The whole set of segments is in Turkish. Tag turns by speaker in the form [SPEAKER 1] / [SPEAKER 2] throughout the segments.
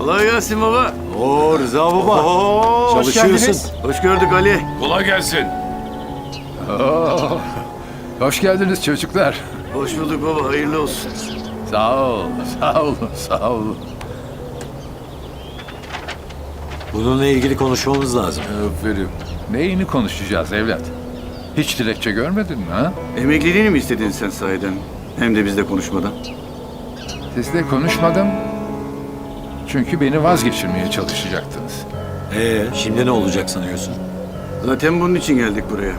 [SPEAKER 1] Kolay gelsin baba.
[SPEAKER 2] Oo Rıza baba.
[SPEAKER 1] Oo,
[SPEAKER 2] Çalışıyorsun.
[SPEAKER 1] Hoş gördük Ali.
[SPEAKER 3] Kolay gelsin.
[SPEAKER 4] Hoş geldiniz çocuklar.
[SPEAKER 1] Hoş bulduk baba. Hayırlı olsun.
[SPEAKER 4] Sağ ol, sağ olun, sağ olun.
[SPEAKER 2] Bununla ilgili konuşmamız lazım.
[SPEAKER 4] Aferin. Neyini konuşacağız evlat? Hiç dilekçe görmedin mi ha?
[SPEAKER 1] Emekliliğini mi istedin sen sahiden? Hem de bizle konuşmadan.
[SPEAKER 4] Sizle konuşmadım. Çünkü beni vazgeçirmeye çalışacaktınız.
[SPEAKER 2] Ee, şimdi ne olacak sanıyorsun?
[SPEAKER 1] Zaten bunun için geldik buraya.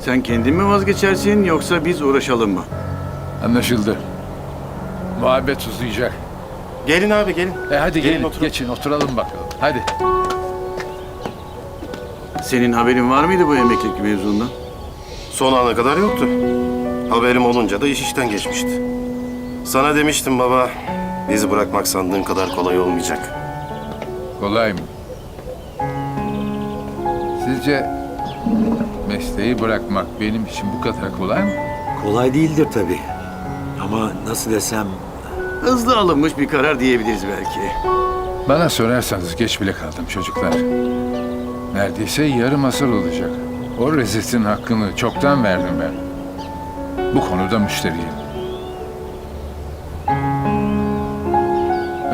[SPEAKER 1] Sen kendin mi vazgeçersin yoksa biz uğraşalım mı?
[SPEAKER 4] Anlaşıldı. Muhabbet uzayacak.
[SPEAKER 5] Gelin abi gelin.
[SPEAKER 4] E hadi
[SPEAKER 5] Gelin
[SPEAKER 4] gelin,
[SPEAKER 5] oturun.
[SPEAKER 4] geçin oturalım bakalım. Hadi.
[SPEAKER 1] Senin haberin var mıydı bu emeklilik mevzundan?
[SPEAKER 5] Son ana kadar yoktu. Haberim olunca da iş işten geçmişti. Sana demiştim baba, bizi bırakmak sandığın kadar kolay olmayacak.
[SPEAKER 4] Kolay mı? Sizce mesleği bırakmak benim için bu kadar kolay mı?
[SPEAKER 2] Kolay değildir tabii. Ama nasıl desem...
[SPEAKER 1] Hızlı alınmış bir karar diyebiliriz belki.
[SPEAKER 4] Bana sorarsanız geç bile kaldım çocuklar. Neredeyse yarım asır olacak. O rezetin hakkını çoktan verdim ben. Bu konuda müşteriyim.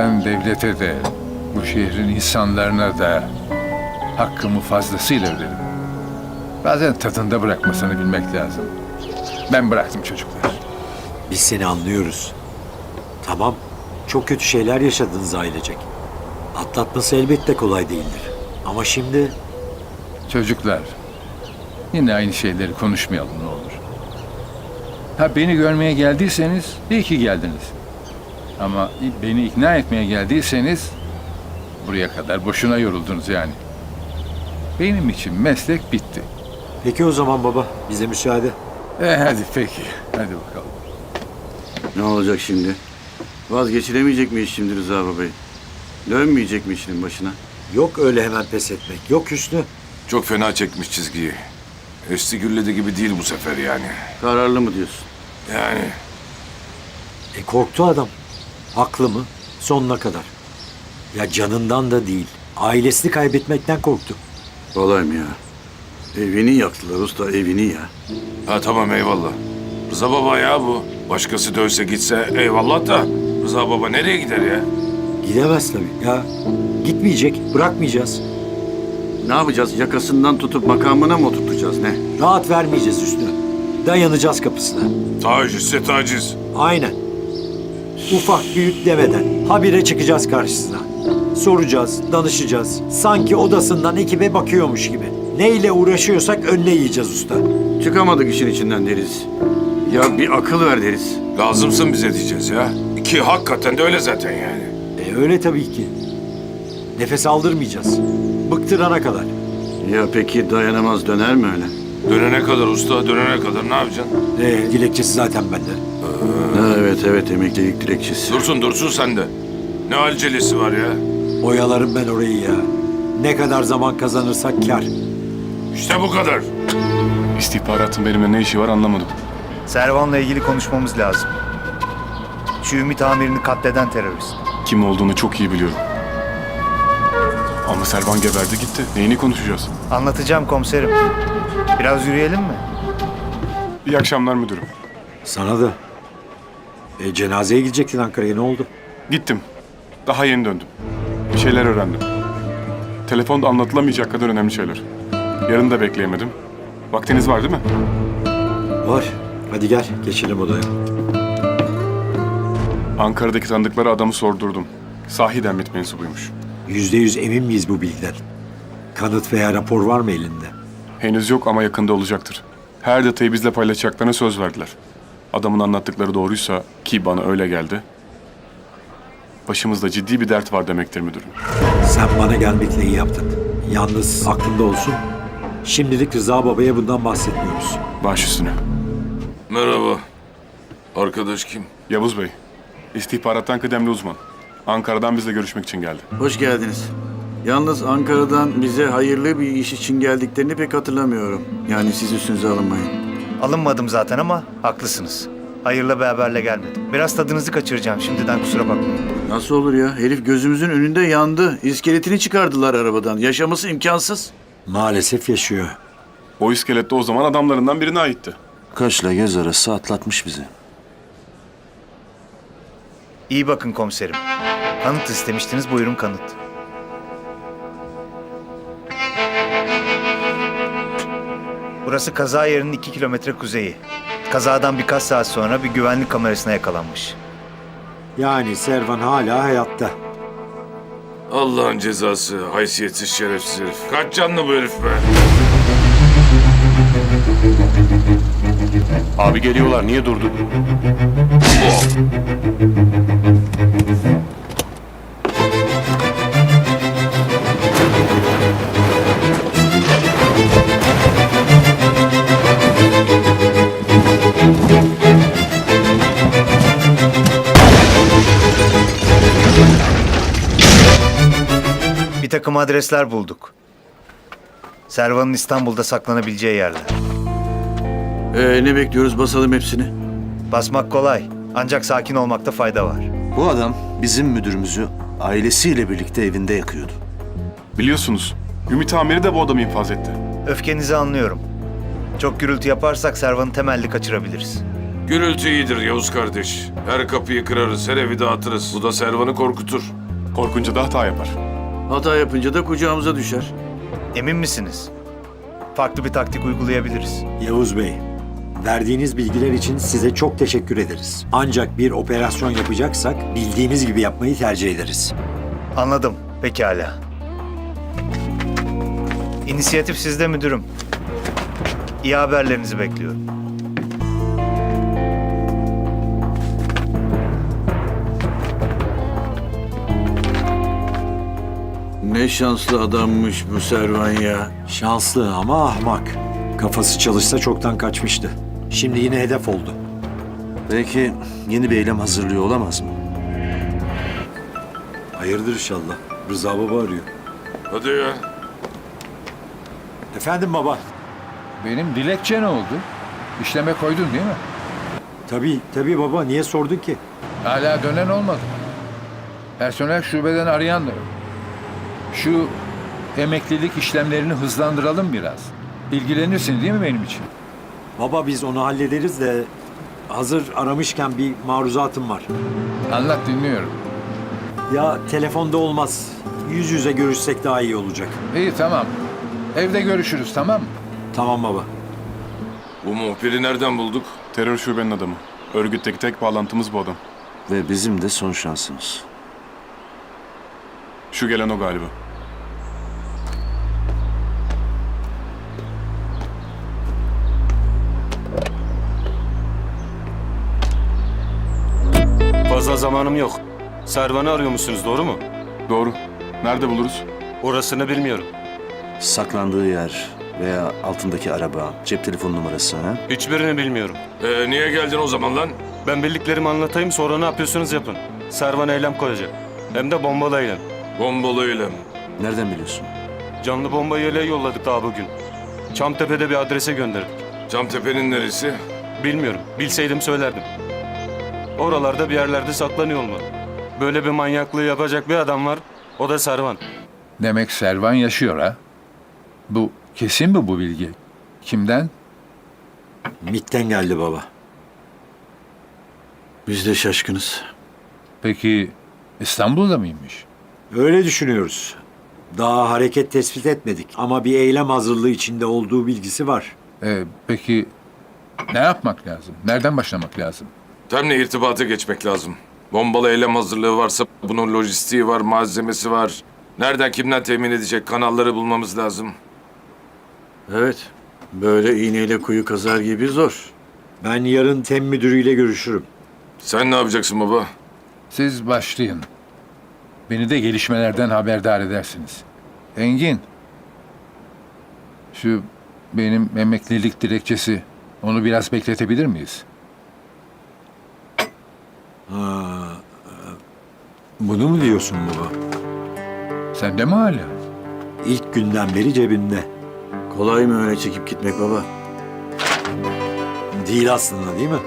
[SPEAKER 4] Ben devlete de, bu şehrin insanlarına da hakkımı fazlasıyla ödedim. Bazen tadında bırakmasını bilmek lazım. Ben bıraktım çocuklar.
[SPEAKER 2] Biz seni anlıyoruz. Tamam, çok kötü şeyler yaşadınız ailecek. Atlatması elbette kolay değildir. Ama şimdi
[SPEAKER 4] Çocuklar, yine aynı şeyleri konuşmayalım ne olur. Ha beni görmeye geldiyseniz iyi ki geldiniz. Ama beni ikna etmeye geldiyseniz buraya kadar boşuna yoruldunuz yani. Benim için meslek bitti.
[SPEAKER 2] peki o zaman baba bize müsaade.
[SPEAKER 4] E hadi peki, hadi bakalım.
[SPEAKER 1] Ne olacak şimdi? Vazgeçilemeyecek miyiz şimdi Rıza babayı? Dönmeyecek mi işinin başına?
[SPEAKER 2] Yok öyle hemen pes etmek. Yok Hüsnü.
[SPEAKER 3] Çok fena çekmiş çizgiyi. Esti gülledi gibi değil bu sefer yani.
[SPEAKER 1] Kararlı mı diyorsun?
[SPEAKER 3] Yani
[SPEAKER 2] E korktu adam. Haklı mı? Sonuna kadar. Ya canından da değil. Ailesini kaybetmekten korktu.
[SPEAKER 1] Kolay mı ya? Evini yaktılar usta evini ya.
[SPEAKER 3] ha tamam eyvallah. Rıza baba ya bu. Başkası dönse gitse eyvallah da Rıza baba nereye gider ya?
[SPEAKER 2] Gidemez tabii. Ya gitmeyecek. Bırakmayacağız.
[SPEAKER 1] Ne yapacağız? Yakasından tutup makamına mı oturtacağız ne?
[SPEAKER 2] Rahat vermeyeceğiz Hüsnü. Dayanacağız kapısına.
[SPEAKER 3] Tacizse taciz.
[SPEAKER 2] Aynen. Ufak büyük demeden habire çıkacağız karşısına. Soracağız, danışacağız. Sanki odasından ekibe bakıyormuş gibi. Neyle uğraşıyorsak önüne yiyeceğiz usta.
[SPEAKER 1] Çıkamadık işin içinden deriz. Ya bir akıl ver deriz.
[SPEAKER 3] Lazımsın bize diyeceğiz ya. Ki hakikaten de öyle zaten yani.
[SPEAKER 2] E öyle tabii ki. Nefes aldırmayacağız. Bıktırana kadar.
[SPEAKER 1] Ya peki dayanamaz döner mi öyle?
[SPEAKER 3] Dönene kadar usta, dönene kadar ne yapacaksın?
[SPEAKER 2] E, dilekçesi zaten bende.
[SPEAKER 1] Evet evet emeklilik dilekçesi.
[SPEAKER 3] Dursun dursun sen de. Ne acelesi var ya?
[SPEAKER 2] Oyalarım ben orayı ya. Ne kadar zaman kazanırsak kar.
[SPEAKER 3] İşte bu kadar.
[SPEAKER 6] İstihbaratın benimle ne işi var anlamadım.
[SPEAKER 7] Servan'la ilgili konuşmamız lazım. Şu Ümit amirini katleden terörist.
[SPEAKER 6] Kim olduğunu çok iyi biliyorum. Ama Servan geberdi gitti. Neyini konuşacağız?
[SPEAKER 7] Anlatacağım komiserim. Biraz yürüyelim mi?
[SPEAKER 6] İyi akşamlar müdürüm.
[SPEAKER 2] Sana da. E, cenazeye gidecektin Ankara'ya ne oldu?
[SPEAKER 6] Gittim. Daha yeni döndüm. Bir şeyler öğrendim. Telefonda anlatılamayacak kadar önemli şeyler. Yarın da bekleyemedim. Vaktiniz var değil mi?
[SPEAKER 2] Var. Hadi gel geçelim odaya.
[SPEAKER 6] Ankara'daki tanıdıkları adamı sordurdum. Sahiden MİT mensubuymuş.
[SPEAKER 2] Yüzde yüz emin miyiz bu bilgiden? Kanıt veya rapor var mı elinde?
[SPEAKER 6] Henüz yok ama yakında olacaktır. Her detayı bizle paylaşacaklarına söz verdiler. Adamın anlattıkları doğruysa ki bana öyle geldi. Başımızda ciddi bir dert var demektir müdürüm.
[SPEAKER 2] Sen bana gelmekle iyi yaptın. Yalnız aklında olsun. Şimdilik Rıza Baba'ya bundan bahsetmiyoruz.
[SPEAKER 6] Baş üstüne.
[SPEAKER 3] Merhaba. Arkadaş kim?
[SPEAKER 6] Yavuz Bey, istihbarattan kıdemli uzman. Ankara'dan bizle görüşmek için geldi.
[SPEAKER 1] Hoş geldiniz. Yalnız Ankara'dan bize hayırlı bir iş için geldiklerini pek hatırlamıyorum. Yani siz üstünüze alınmayın.
[SPEAKER 7] Alınmadım zaten ama haklısınız. Hayırlı bir haberle gelmedim. Biraz tadınızı kaçıracağım şimdiden kusura bakmayın.
[SPEAKER 1] Nasıl olur ya? Herif gözümüzün önünde yandı. İskeletini çıkardılar arabadan. Yaşaması imkansız.
[SPEAKER 2] Maalesef yaşıyor.
[SPEAKER 6] O iskelet de o zaman adamlarından birine aitti.
[SPEAKER 5] Kaşla göz arası atlatmış bizi.
[SPEAKER 7] İyi bakın komiserim. Kanıt istemiştiniz buyurun kanıt. Burası kaza yerinin 2 kilometre kuzeyi. Kazadan birkaç saat sonra bir güvenlik kamerasına yakalanmış.
[SPEAKER 2] Yani Servan hala hayatta.
[SPEAKER 3] Allah'ın cezası, haysiyetsiz şerefsiz herif. Kaç canlı bu herif be?
[SPEAKER 5] Abi geliyorlar niye durduk?
[SPEAKER 7] Bir takım adresler bulduk. Servan'ın İstanbul'da saklanabileceği yerler.
[SPEAKER 1] Ee, ne bekliyoruz? Basalım hepsini.
[SPEAKER 7] Basmak kolay ancak sakin olmakta fayda var.
[SPEAKER 8] Bu adam bizim müdürümüzü ailesiyle birlikte evinde yakıyordu.
[SPEAKER 6] Biliyorsunuz Ümit Amir'i de bu adam infaz etti.
[SPEAKER 7] Öfkenizi anlıyorum. Çok gürültü yaparsak Servan'ı temelli kaçırabiliriz.
[SPEAKER 3] Gürültü iyidir Yavuz kardeş. Her kapıyı kırarız, her evi dağıtırız. Bu da Servan'ı korkutur.
[SPEAKER 6] Korkunca da hata yapar.
[SPEAKER 1] Hata yapınca da kucağımıza düşer.
[SPEAKER 7] Emin misiniz? Farklı bir taktik uygulayabiliriz.
[SPEAKER 2] Yavuz Bey, verdiğiniz bilgiler için size çok teşekkür ederiz. Ancak bir operasyon yapacaksak bildiğimiz gibi yapmayı tercih ederiz.
[SPEAKER 7] Anladım. Pekala. İnisiyatif sizde müdürüm. İyi haberlerinizi bekliyorum.
[SPEAKER 1] Ne şanslı adammış bu Servan ya.
[SPEAKER 2] Şanslı ama ahmak. Kafası çalışsa çoktan kaçmıştı. Şimdi yine hedef oldu.
[SPEAKER 8] Belki yeni bir eylem hazırlıyor olamaz mı?
[SPEAKER 2] Hayırdır inşallah. Rıza baba arıyor.
[SPEAKER 3] Hadi ya.
[SPEAKER 2] Efendim baba.
[SPEAKER 4] Benim dilekçe ne oldu? İşleme koydun değil mi?
[SPEAKER 2] Tabii, tabii baba. Niye sordun ki?
[SPEAKER 4] Hala dönen olmadı. Personel şubeden arayan da yok. Şu emeklilik işlemlerini hızlandıralım biraz. İlgilenirsin değil mi benim için?
[SPEAKER 2] Baba biz onu hallederiz de hazır aramışken bir maruzatım var.
[SPEAKER 4] Anlat dinliyorum.
[SPEAKER 2] Ya telefonda olmaz. Yüz yüze görüşsek daha iyi olacak.
[SPEAKER 4] İyi tamam. Evde görüşürüz tamam mı?
[SPEAKER 2] Tamam baba.
[SPEAKER 3] Bu muhbiri nereden bulduk?
[SPEAKER 6] Terör şubenin adamı. Örgütteki tek bağlantımız bu adam.
[SPEAKER 8] Ve bizim de son şansımız.
[SPEAKER 6] Şu gelen o galiba.
[SPEAKER 9] Fazla zamanım yok. Servan'ı arıyor musunuz doğru mu?
[SPEAKER 6] Doğru. Nerede buluruz?
[SPEAKER 9] Orasını bilmiyorum.
[SPEAKER 8] Saklandığı yer veya altındaki araba, cep telefon numarası ha?
[SPEAKER 9] Hiçbirini bilmiyorum.
[SPEAKER 3] Ee, niye geldin o zaman lan?
[SPEAKER 9] Ben bildiklerimi anlatayım sonra ne yapıyorsunuz yapın. Servan eylem koyacak. Hem de bombalı eylem.
[SPEAKER 3] Bombalı eylem.
[SPEAKER 8] Nereden biliyorsun?
[SPEAKER 9] Canlı bomba yeleği yolladık daha bugün. Çamtepe'de bir adrese gönderdik.
[SPEAKER 3] Camtepe'nin neresi?
[SPEAKER 9] Bilmiyorum. Bilseydim söylerdim. Oralarda bir yerlerde saklanıyor olmalı. Böyle bir manyaklığı yapacak bir adam var. O da Servan.
[SPEAKER 4] Demek Servan yaşıyor ha? Bu kesin mi bu bilgi? Kimden?
[SPEAKER 2] MIT'ten geldi baba.
[SPEAKER 1] Biz de şaşkınız.
[SPEAKER 4] Peki İstanbul'da mıymış?
[SPEAKER 2] Öyle düşünüyoruz. Daha hareket tespit etmedik ama bir eylem hazırlığı içinde olduğu bilgisi var.
[SPEAKER 4] Ee, peki ne yapmak lazım? Nereden başlamak lazım?
[SPEAKER 3] Temle irtibata geçmek lazım. Bombalı eylem hazırlığı varsa bunun lojistiği var, malzemesi var. Nereden kimden temin edecek kanalları bulmamız lazım.
[SPEAKER 1] Evet. Böyle iğneyle kuyu kazar gibi zor.
[SPEAKER 2] Ben yarın tem müdürüyle görüşürüm.
[SPEAKER 3] Sen ne yapacaksın baba?
[SPEAKER 4] Siz başlayın. Beni de gelişmelerden haberdar edersiniz. Engin. Şu benim emeklilik dilekçesi. Onu biraz bekletebilir miyiz?
[SPEAKER 2] Bunu mu diyorsun baba?
[SPEAKER 4] Sende mi hala?
[SPEAKER 2] İlk günden beri cebimde.
[SPEAKER 1] Kolay mı öyle çekip gitmek baba?
[SPEAKER 2] Değil aslında değil mi?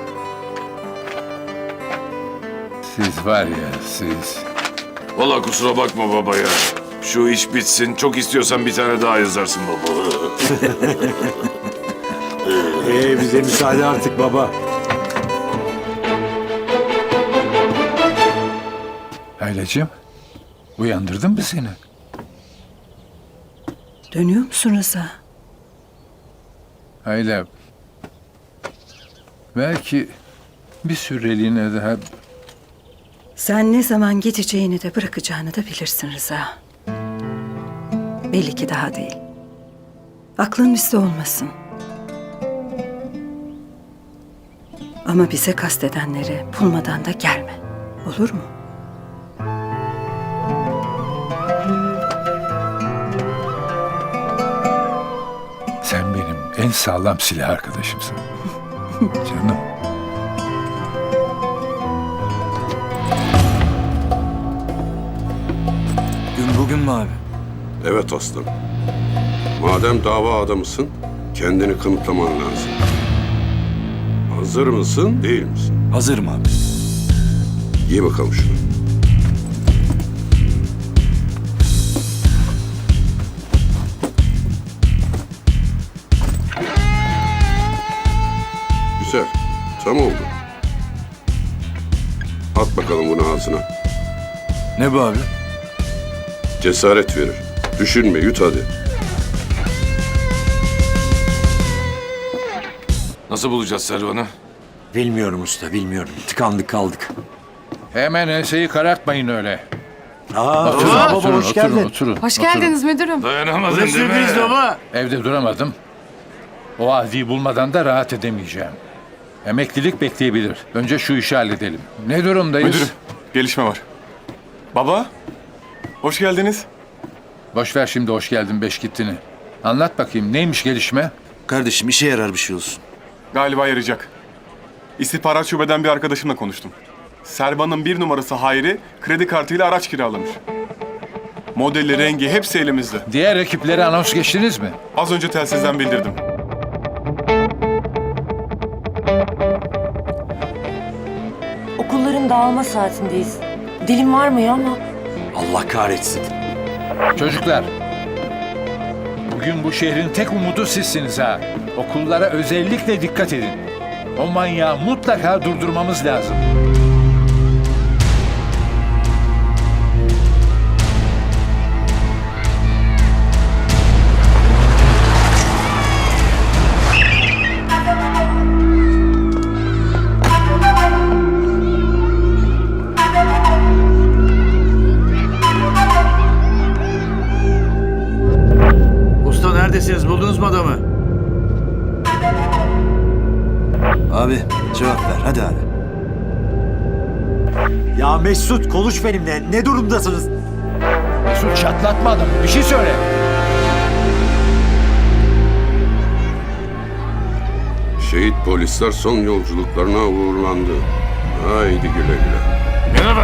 [SPEAKER 4] Siz var ya siz.
[SPEAKER 3] Vallahi kusura bakma baba ya. Şu iş bitsin. Çok istiyorsan bir tane daha yazarsın baba.
[SPEAKER 2] Ee, bize müsaade artık baba.
[SPEAKER 4] Aylacığım, uyandırdım mı seni?
[SPEAKER 10] Dönüyor musun Rıza?
[SPEAKER 4] Ayla, belki bir süreliğine daha
[SPEAKER 10] Sen ne zaman gideceğini de bırakacağını da bilirsin Rıza. Belli ki daha değil. Aklın bizde olmasın. Ama bize kastedenlere bulmadan da gelme. Olur mu?
[SPEAKER 4] En sağlam silah arkadaşımsın. Canım.
[SPEAKER 2] Gün bugün mü abi?
[SPEAKER 11] Evet aslanım. Madem dava adamısın, kendini kanıtlaman lazım. Hazır mısın, değil misin?
[SPEAKER 2] Hazırım abi.
[SPEAKER 11] Giy bakalım şunu. Güzel, tam oldu. At bakalım bunu ağzına.
[SPEAKER 2] Ne bu abi?
[SPEAKER 11] Cesaret verir. Düşünme, yut hadi.
[SPEAKER 3] Nasıl bulacağız Servan'ı?
[SPEAKER 2] Bilmiyorum usta, bilmiyorum. Tıkandık kaldık.
[SPEAKER 4] Hemen enseyi karartmayın öyle.
[SPEAKER 2] Aa,
[SPEAKER 4] Oturun,
[SPEAKER 2] baba
[SPEAKER 4] oturun,
[SPEAKER 2] hoş
[SPEAKER 4] oturun,
[SPEAKER 2] geldin.
[SPEAKER 4] oturun,
[SPEAKER 12] Hoş
[SPEAKER 4] oturun.
[SPEAKER 12] geldiniz müdürüm.
[SPEAKER 3] Dayanamadın değil mi?
[SPEAKER 1] baba?
[SPEAKER 4] Evde duramadım. O adiyi bulmadan da rahat edemeyeceğim. Emeklilik bekleyebilir. Önce şu işi halledelim. Ne durumdayız?
[SPEAKER 6] Müdürüm, gelişme var. Baba, hoş geldiniz.
[SPEAKER 4] Boş ver şimdi hoş geldin beş gittini. Anlat bakayım neymiş gelişme?
[SPEAKER 8] Kardeşim işe yarar bir şey olsun.
[SPEAKER 6] Galiba yarayacak. İstihbarat şubeden bir arkadaşımla konuştum. Servan'ın bir numarası Hayri kredi kartıyla araç kiralamış. Modeli, rengi hepsi elimizde.
[SPEAKER 4] Diğer ekiplere anons geçtiniz mi?
[SPEAKER 6] Az önce telsizden bildirdim.
[SPEAKER 12] Okulların dağılma saatindeyiz. Dilim varmıyor ama
[SPEAKER 2] Allah kahretsin.
[SPEAKER 4] Çocuklar. Bugün bu şehrin tek umudu sizsiniz ha. Okullara özellikle dikkat edin. O manyağı mutlaka durdurmamız lazım.
[SPEAKER 1] Neredesiniz? Buldunuz mu adamı?
[SPEAKER 8] Abi cevap ver hadi abi.
[SPEAKER 2] Ya Mesut konuş benimle. Ne durumdasınız?
[SPEAKER 4] Mesut çatlatma adamı. Bir şey söyle.
[SPEAKER 11] Şehit polisler son yolculuklarına uğurlandı. Haydi güle güle.
[SPEAKER 3] Yine